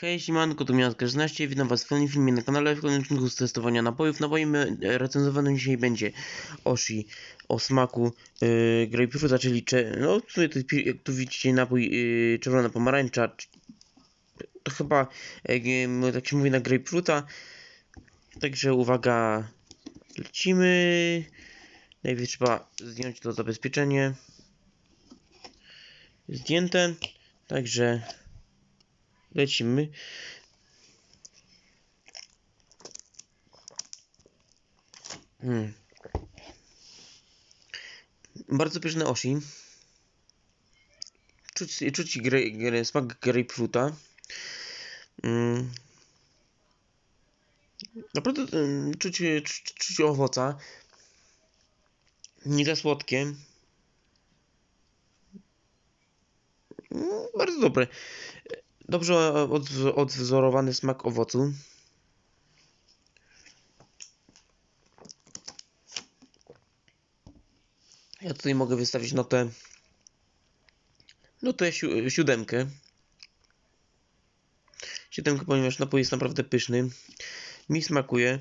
Hej, siemanko, tu Miasto 16, witam was w kolejnym filmie na kanale, w kolejnym odcinku z testowania napojów. Napojem e, recenzowanym dzisiaj będzie Oshi o smaku yy, grapefruita, czyli cze, no, pi- jak tu widzicie napój yy, czerwona pomarańcza, to chyba yy, tak się mówi na grapefruita. Także uwaga, lecimy. Najpierw trzeba zdjąć to zabezpieczenie. Zdjęte, także lecimy. Hmm. Bardzo pyszne oshi. Czuć, czuć gra, gra, smak grapefruita. Mm. Naprawdę mm, czuć, czuć, czuć owoca. Nie za słodkie. Mm, Bardzo dobre. Dobrze odwz- odwzorowany smak owocu. Ja tutaj mogę wystawić notę. Notę siu- siódemkę. Siódemkę, ponieważ napój jest naprawdę pyszny. Mi smakuje.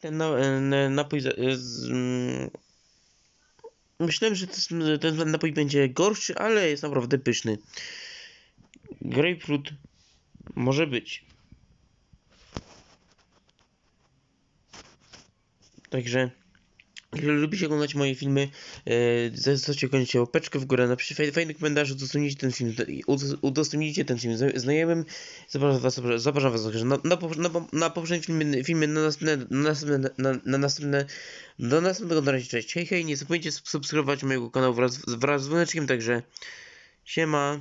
Ten e, napój Myślałem, że ten napój będzie gorszy, ale jest naprawdę pyszny. Grapefruit może być. Także, lubicie oglądać moje filmy, e, zostawcie koniecznie łapeczkę w górę, napiszcie faj- fajny komentarz, udostępnijcie ten film, ud- udostępnijcie ten film zna- znajomym. Zapraszam was, zapraszam was także na, na, na, na poprzednim filmie, filmie na następne, na następne, na, na następne, do następnego, na razie, cześć, hej, hej, nie zapomnijcie subskrybować mojego kanału wraz, wraz z dzwoneczkiem, także siema.